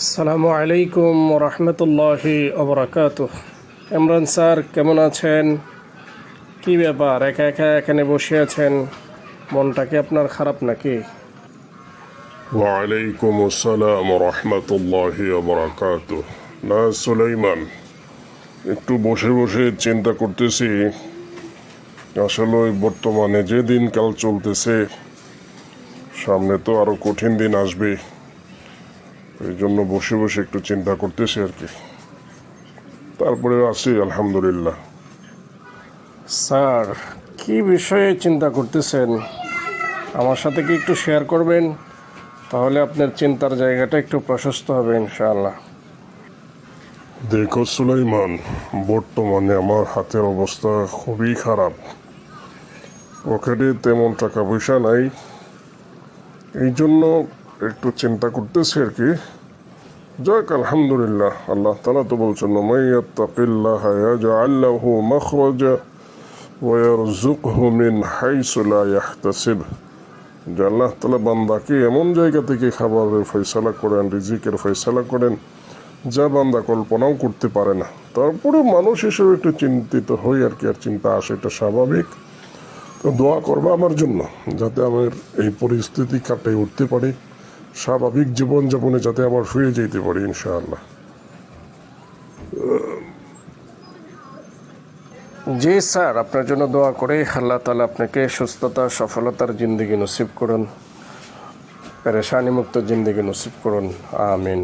আসসালামু আলাইকুম রহমতুল্লাহি অবরাকাত ইমরান স্যার, কেমন আছেন? কি ব্যাপার, একা একা এখানে বসে আছেন? মনটা কি আপনার খারাপ নাকি? ওয়ালাইকুম আসসালাম রহমতুল্লাহ বরাকাত না, সুলাইমান, একটু বসে বসে চিন্তা করতেছি। আসলে বর্তমানে যে দিনকাল চলতেছে, সামনে তো আরও কঠিন দিন আসবে। এই জন্য বসে বসে একটু চিন্তা করতেছি আর কি। তারপরে আছি আলহামদুলিল্লাহ। স্যার কি বিষয়ে চিন্তা করতেছেন? আমার সাথে কি একটু শেয়ার করবেন? তাহলে আপনার চিন্তার জায়গাটা একটু প্রশস্ত হবে ইনশাআল্লাহ। দেখো সুলাইমান বর্তমানে আমার হাতের অবস্থা খুবই খারাপ। পকেটে তেমন টাকা পয়সা নাই। এই জন্য একটু চিন্তা করতেছি আর কি। যাক, আলহামদুলিল্লাহ, আল্লাহ তালা তো বলছেন আল্লাহ তালা বান্দাকে এমন জায়গা থেকে খাবারের ফয়সালা করেন, রিজিকের ফয়সালা করেন, যা বান্দা কল্পনাও করতে পারে না। তারপরে মানুষ হিসেবে একটু চিন্তিত হই আর কি, আর চিন্তা আসে, এটা স্বাভাবিক। তো দোয়া করবা আমার জন্য, যাতে আমার এই পরিস্থিতি কাটিয়ে উঠতে পারি। স্বাভাবিক জীবনযাপনে যাতে আবার ফিরে যেতে পারি, ইনশাআল্লাহ। জি স্যার, আপনার জন্য দোয়া করে। আল্লাহ তালা আপনাকে সুস্থতা, সফলতার জিন্দগি নসিব করুন। পেরেশানি মুক্ত জিন্দগি নসিব করুন। আমিন।